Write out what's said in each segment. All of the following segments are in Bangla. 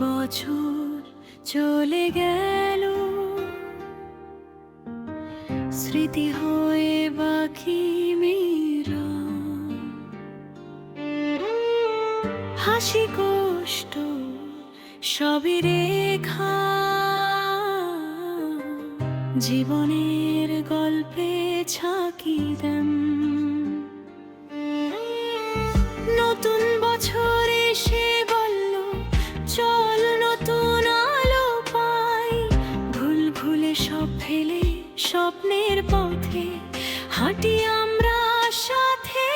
বছর চলে গেল। স্মৃতি হয়ে বাকি হাসি কষ্ট সবই রেখা। জীবনের গল্পে ছাকি দেন। স্বপ্নের পথে হাঁটি আমরা সাথে।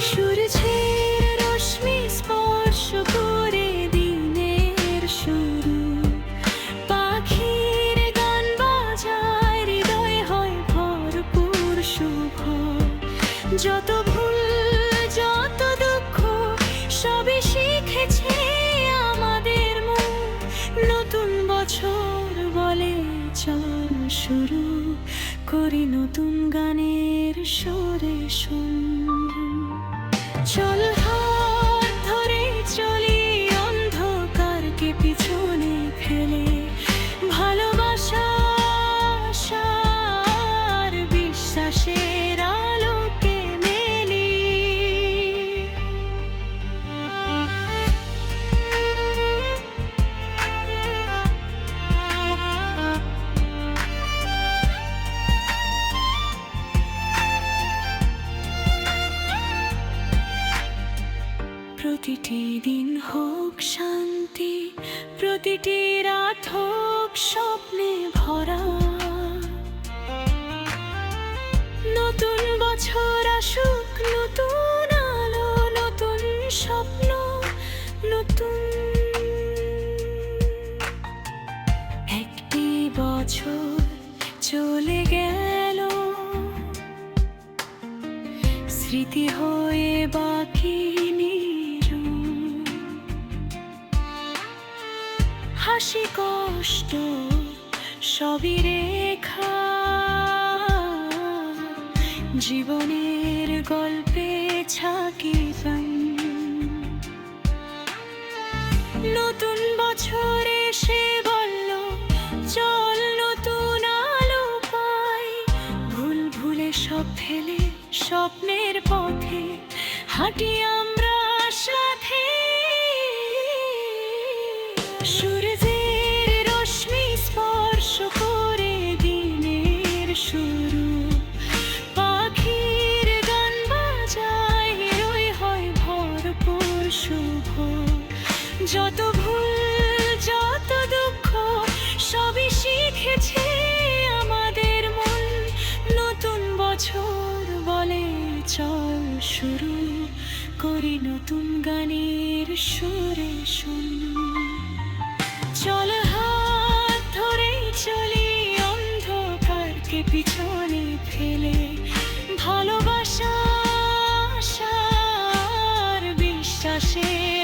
সূর্যের রশ্মি স্পর্শ করে দিনের শুরু। পাখির গান বাজায়, হৃদয় হয় ভরপুর শুভ। যত ভুল, যত দুঃখ, সবই শিখেছে। শুরু করি নতুন গানের সুরে শুন প্রতিটি দিন হোক শান্তি, প্রতিটি রাত হোক স্বপ্নে ভরা। নতুন বছর আসুক, নতুন আলো, নতুন স্বপ্ন, নতুন একটি বছর চলে গেল। স্মৃতি হয়ে বাকি হাসি কষ্ট, সবই রেখা। জীবনের গল্পে ছাকি নতুন বছর এসে বলল, চল নতুন আলো পাই। ভুল ভুলে সব ফেলে স্বপ্নের পথে হাঁটি যত ভুল, যত দুঃখ, সবই শিখেছে আমাদের মন। নতুন বছর বলে চল শুরু করি নতুন গানের সুরে শুন। চল হাত ধরে চলি, অন্ধকারকে পিছনে ফেলে। ভালোবাসা বিশ্বাসের